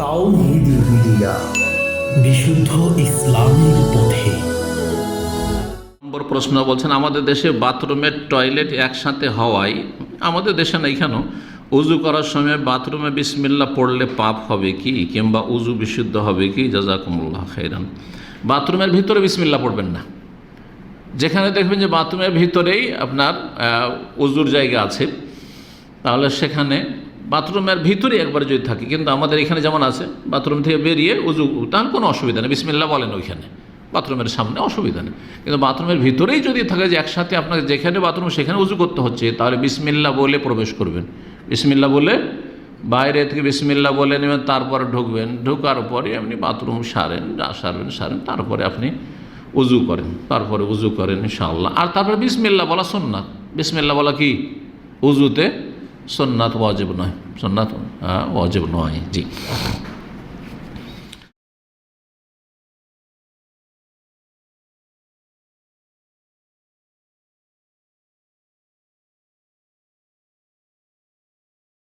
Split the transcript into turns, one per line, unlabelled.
তাওহিদি বিশুদ্ধ ইসলামের পথে।
নম্বর প্রশ্ন বলছেন, আমাদের দেশে বাথরুমের টয়লেট একসাথে হওয়ায়, আমাদের দেশে না এখানেও উজু করার সময় বাথরুমে বিসমিল্লা পড়লে পাপ হবে কি, কিংবা উজু বিশুদ্ধ হবে কি? জাজাকুমুল্লাহ খাইরান। বাথরুমের ভিতরে বিসমিল্লা পড়বেন না। যেখানে দেখবেন যে বাথরুমের ভিতরেই আপনার উজুর জায়গা আছে। তাহলে সেখানে বাথরুমের ভিতরে একবার যদি থাকে, কিন্তু আমাদের এখানে যেমন আছে, বাথরুম থেকে বেরিয়ে উজু তাহলে কোনো অসুবিধা নেই বিসমিল্লা বলেন ওইখানে। বাথরুমের সামনে অসুবিধা নেই। কিন্তু বাথরুমের ভিতরেই যদি থাকে যে একসাথে আপনাকে যেখানে বাথরুম, সেখানে উজু করতে হচ্ছে, তাহলে বিসমিল্লা বলে প্রবেশ করবেন। বিসমিল্লা বলে বাইরে থেকে বিসমিল্লা বলে নেবেন, তারপরে ঢুকবেন। ঢোকার পরে আপনি বাথরুম সারেন, যা সারবেন, সারেন, তারপরে আপনি উজু করেন। তারপরে উজু করেন, ইনশাআল্লাহ। আর তারপরে বিসমিল্লা বলা সুন্নাত। বিসমিল্লা বলা কি? উজুতে সুন্নাত ওয়াজিব নয়। সন্ন্যাত ওয়াজিব নয় জি।